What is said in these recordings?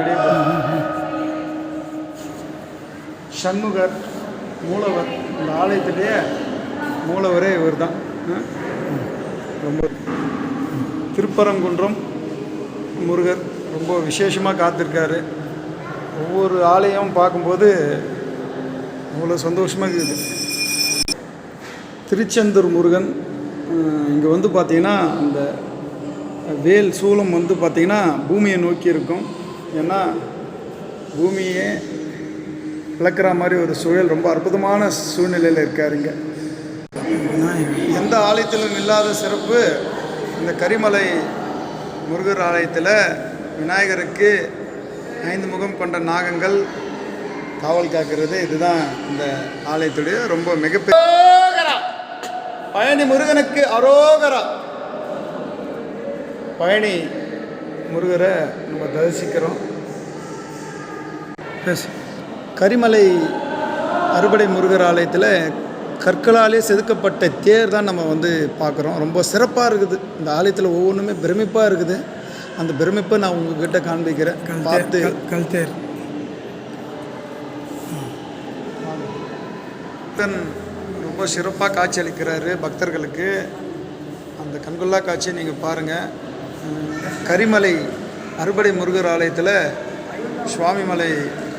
விடைபெறும். சண்முகர் மூலவர் இந்த ஆலயத்திலேயே மூலவரே இவர் தான் ரொம்ப திருப்பரங்குன்றம் முருகர் ரொம்ப விசேஷமாக காத்திருக்காரு. ஒவ்வொரு ஆலயம் பார்க்கும்போது அவ்வளோ சந்தோஷமாக இருக்குது. திருச்செந்தூர் முருகன் இங்கே வந்து பார்த்திங்கன்னா அந்த வேல் சூலம் வந்து பார்த்திங்கன்னா பூமியை நோக்கி இருக்கும். ஏன்னா பூமியே பிளக்கிற மாதிரி ஒரு சூழல் ரொம்ப அற்புதமான சூழ்நிலையில் இருக்கார் இங்கே. எந்த ஆலயத்திலும் இல்லாத சிறப்பு இந்த கரிமலை முருகர் ஆலயத்தில் விநாயகருக்கு ஐந்து முகம் கொண்ட நாகங்கள் காவல் காக்கிறது. இதுதான் இந்த ஆலயத்துடைய ரொம்ப மிகப்பெரிய பழனி முருகனுக்கு அரோகரா! பழனி முருகரை நம்ம தரிசிக்கிறோம். கரிமலை அறுபடை முருகர் ஆலயத்தில் கற்களாலே செதுக்கப்பட்ட தேர் தான் நம்ம வந்து பார்க்குறோம். ரொம்ப சிறப்பாக இருக்குது. இந்த ஆலயத்தில் ஒவ்வொன்றுமே பிரமிப்பாக இருக்குது. அந்த பிரமிப்பை நான் உங்ககிட்ட காண்பிக்கிறேன். பார்த்து கல்தேர் பக்தன் ரொம்ப சிறப்பாக காட்சி அளிக்கிறாரு பக்தர்களுக்கு. அந்த கண்கொள்ளா காட்சியை நீங்கள் பாருங்கள் கரிமலை அறுபடை முருகர் ஆலயத்தில் சுவாமிமலை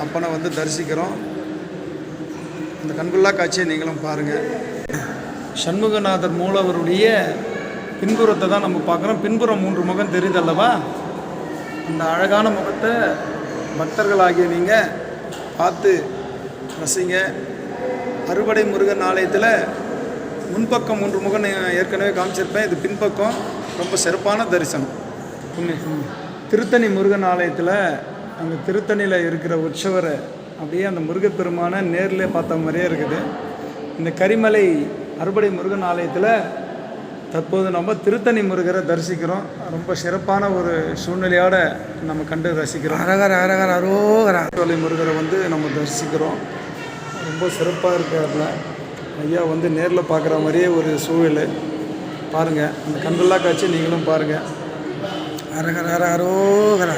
அப்பனை வந்து தரிசிக்கிறோம். அந்த கண்கொள்ளா காட்சியை நீங்களும் பாருங்கள் சண்முகநாதர் மூலவருடைய பின்புறத்தை தான் நம்ம பார்க்குறோம். பின்புறம் மூன்று முகம் தெரியுது அல்லவா? அந்த அழகான முகத்தை பக்தர்களாகிய நீங்கள் பார்த்து ரசிங்க. அறுபடை முருகன் ஆலயத்தில் முன்பக்கம் மூன்று முகம் ஏற்கனவே காமிச்சிருப்பேன். இது பின்பக்கம். ரொம்ப சிறப்பான தரிசனம். உண்மை. திருத்தணி முருகன் ஆலயத்தில் அந்த திருத்தணியில் இருக்கிற உற்சவரை அப்படியே அந்த முருகப்பெருமானை நேரில் பார்த்த மாதிரியே இருக்குது. இந்த கரிமலை அறுபடை முருகன் ஆலயத்தில் தற்போது நம்ம திருத்தணி முருகரை தரிசிக்கிறோம். ரொம்ப சிறப்பான ஒரு சூழ்நிலையோட நம்ம கண்டு ரசிக்கிறோம். அரகர அரகர அரோகரா. திருவள்ளி முருகரை வந்து நம்ம தரிசிக்கிறோம். ரொம்ப சிறப்பாக இருக்காருல. ஐயா வந்து நேரில் பார்க்குற மாதிரியே ஒரு சூழல். பாருங்கள் அந்த கண்கொள்ளா காட்சி நீங்களும் பாருங்கள் அரகர அரோகரா